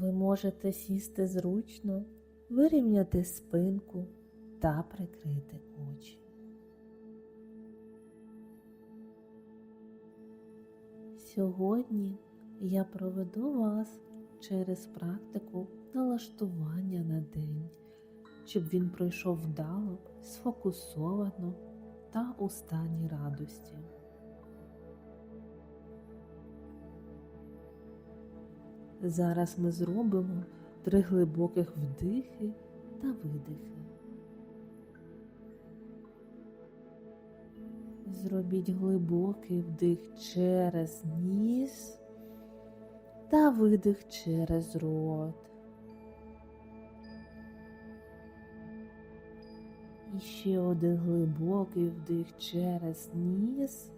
Ви можете сісти зручно, вирівняти спинку та прикрити очі. Сьогодні я проведу вас через практику налаштування на день, щоб він пройшов вдало, сфокусовано та у стані радості. Зараз ми зробимо три глибоких вдихи та видихи. Зробіть глибокий вдих через ніс та видих через рот. І ще один глибокий вдих через ніс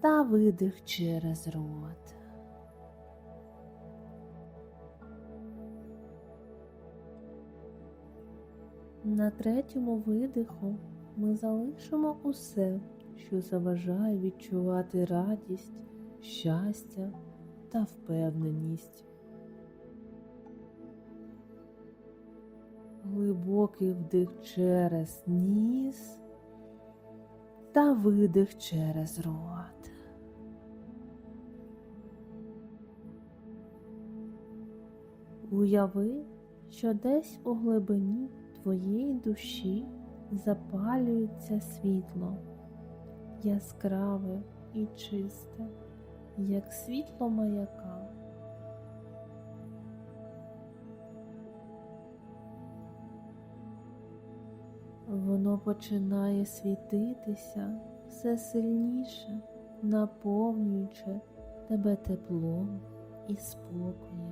та видих через рот. На третьому видиху ми залишимо усе, що заважає відчувати радість, щастя та впевненість. Глибокий вдих через ніс та видих через рот. Уяви, що десь у глибині твоєї душі запалюється світло, яскраве і чисте, як світло маяка. Воно починає світитися все сильніше, наповнюючи тебе теплом і спокоєм.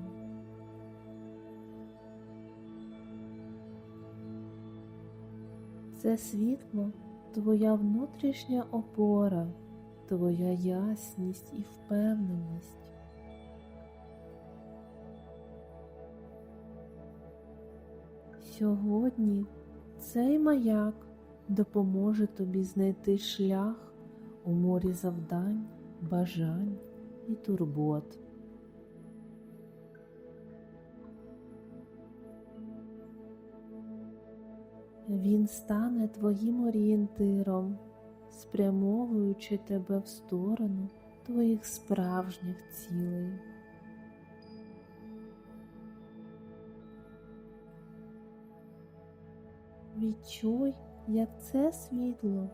Це світло твоя внутрішня опора, твоя ясність і впевненість. Сьогодні цей маяк допоможе тобі знайти шлях у морі завдань, бажань і турбот. Він стане твоїм орієнтиром, спрямовуючи тебе в сторону твоїх справжніх цілей. Відчуй, як це світло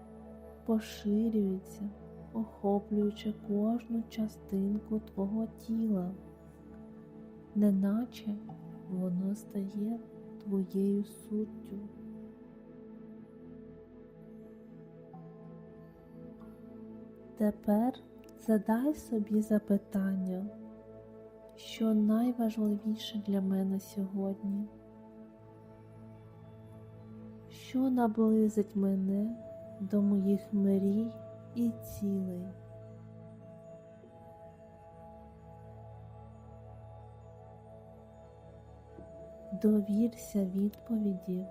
поширюється, охоплюючи кожну частинку твого тіла, неначе воно стає твоєю суттю. Тепер задай собі запитання, що найважливіше для мене сьогодні, що наблизить мене до моїх мрій і цілей. Довірся відповіді,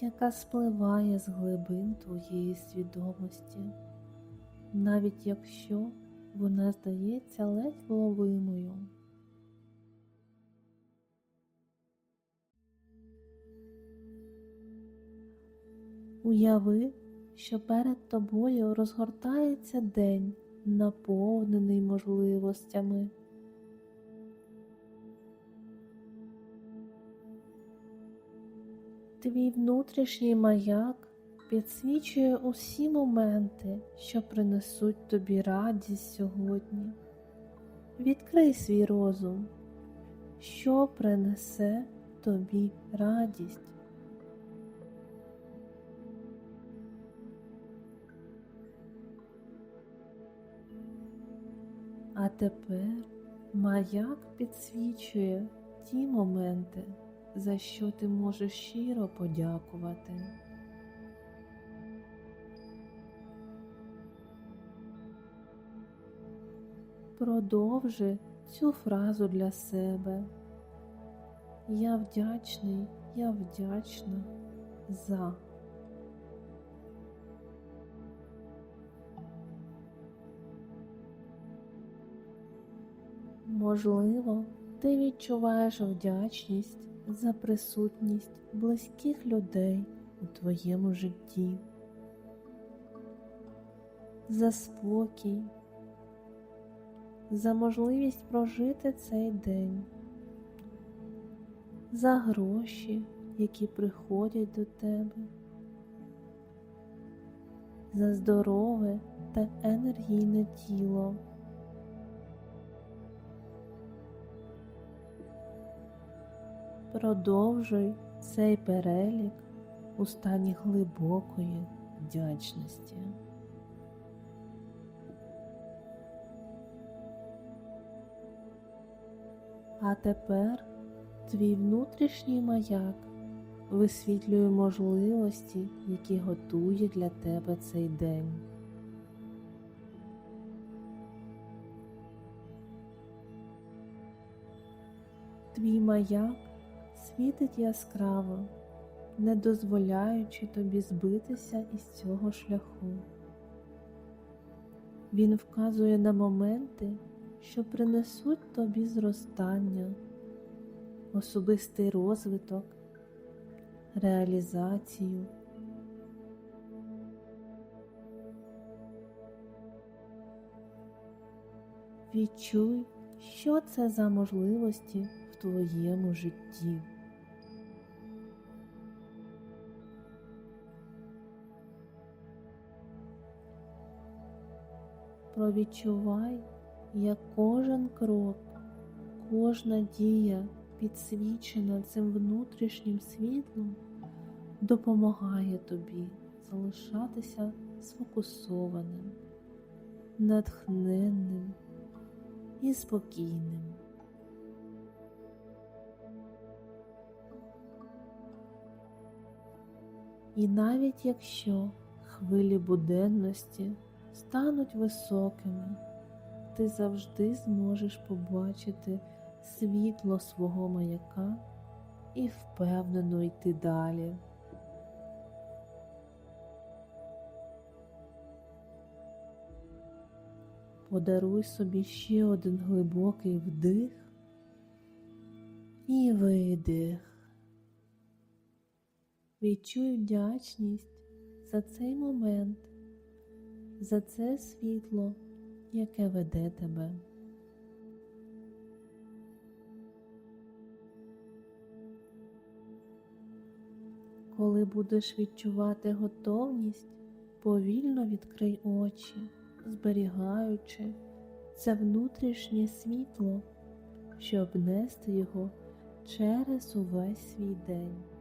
яка спливає з глибин твоєї свідомості навіть якщо вона здається ледь вловимою. Уяви, що перед тобою розгортається день, наповнений можливостями. Твій внутрішній маяк підсвічує усі моменти, що принесуть тобі радість сьогодні. Відкрий свій розум, що принесе тобі радість. А тепер маяк підсвічує ті моменти, за що ти можеш щиро подякувати. Продовжи цю фразу для себе. Я вдячний, я вдячна за. Можливо, ти відчуваєш вдячність за присутність близьких людей у твоєму житті, за спокій, за можливість прожити цей день, за гроші, які приходять до тебе, за здорове та енергійне тіло. Продовжуй цей перелік у стані глибокої вдячності. А тепер твій внутрішній маяк висвітлює можливості, які готує для тебе цей день. Твій маяк світить яскраво, не дозволяючи тобі збитися із цього шляху. Він вказує на моменти, що принесуть тобі зростання, особистий розвиток, реалізацію. Відчуй, що це за можливості в твоєму житті. Провідчувай, як кожен крок, кожна дія, підсвічена цим внутрішнім світлом, допомагає тобі залишатися сфокусованим, натхненним і спокійним. І навіть якщо хвилі буденності стануть високими, ти завжди зможеш побачити світло свого маяка і впевнено йти далі. Подаруй собі ще один глибокий вдих і видих. Відчуй вдячність за цей момент, за це світло, яке веде тебе. Коли будеш відчувати готовність, повільно відкрий очі, зберігаючи це внутрішнє світло, щоб нести його через увесь свій день.